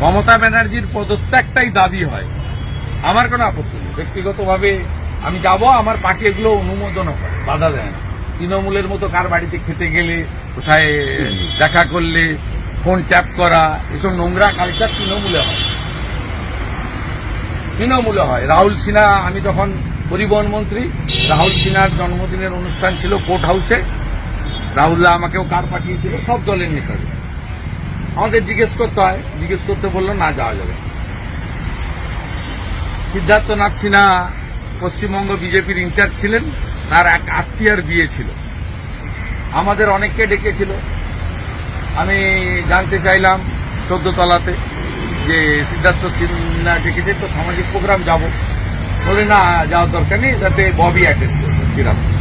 মমতা ব্যানার্জির পদত্যাগটাই দাবি হয়। আমার কোনো আপত্তি নেই। ব্যক্তিগতভাবে আমি যাব, আমার পার্টি এগুলো অনুমোদনও করে, বাধা দেয় না। তৃণমূলের মতো কার বাড়িতে খেতে গেলে, কোথায় দেখা করলে, ফোন ট্যাপ করা, এসব নোংরা কালচার তৃণমূলে হয়। তৃণমূলে হয়। রাহুল সিনহা, আমি তখন পরিবহন মন্ত্রী, রাহুল সিনহার জন্মদিনের অনুষ্ঠান ছিল কোর্ট হাউসে। রাহুল্লাহ আমাকেও কার পাঠিয়েছিল? সব দলের নেতাদের। আমাদের জিজ্ঞেস করতে হয়, জিজ্ঞেস করতে বলল, না, যাওয়া যাবে। সিদ্ধার্থনাথ সিনহা পশ্চিমবঙ্গ বিজেপির ইনচার্জ ছিলেন, তার এক আত্মীয়ার বিয়ে ছিল। আমাদের অনেককে ডেকেছিল। আমি জানতে চাইলাম চোদ্দ তলাতে যে সিদ্ধার্থ সিনহা ডেকেছে, তো সামাজিক প্রোগ্রাম যাব। বলে, না, যাওয়ার দরকার নেই, যাতে ববি অ্যাটেন্ড করবে কীরকম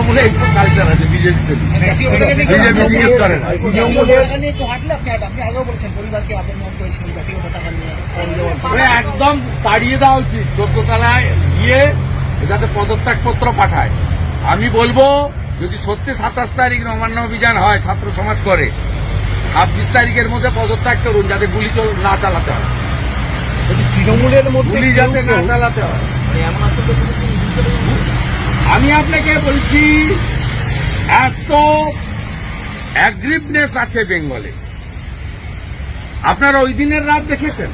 তৃণমূলে এইসব কালচার আছে বিজেপিতে বিজেপি জিজ্ঞেস করে না। একদম তাড়িয়ে দেওয়া উচিত চোদ্দ তলায় গিয়ে যাতে পদত্যাগপত্র পাঠায়। আমি বলব যদি সত্যি সাতাশ তারিখ নবান্ন অভিযান হয় ছাত্র সমাজ করে ছাব্বিশ তারিখের মধ্যে পদত্যাগ করুন যাতে গুলি চল- না চালাতে হয়। তৃণমূলের মধ্যে গুলি যাতে না চালাতে হয়। মানে এমন আসলে আমি আপনাকে বলছি, এত অ্যাগ্রিভনেস আছে বেঙ্গলে। আপনারা ওই দিনের রাত দেখেছেন?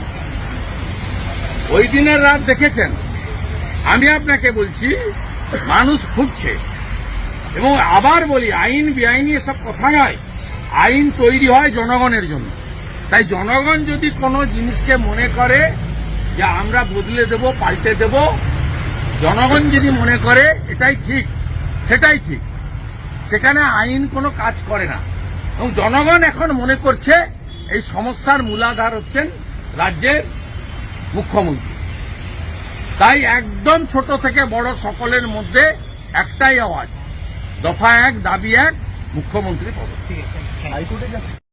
ওই দিনের রাত দেখেছেন? আমি আপনাকে বলছি, মানুষ ফুটছে এবং আবার বলি, আইন বেআইনি এসব কথা নয়। আইন তৈরি হয় জনগণের জন্য। তাই জনগণ যদি কোনো জিনিসকে মনে করে যে আমরা বদলে দেব, পাল্টে দেব জনগণ যদি মনে করে এটাই ঠিক সেটাই ঠিক। সেখানে আইন কোনো কাজ করে না। এবং জনগণ এখন মনে করছে এই সমস্যার মূলাধার হচ্ছেন রাজ্যের মুখ্যমন্ত্রী। তাই একদম ছোট থেকে বড় সকলের মধ্যে একটাই আওয়াজ দফা এক দাবি এক মুখ্যমন্ত্রী পদ ঠিক আছে। হাইকোর্টে যাচ্ছে।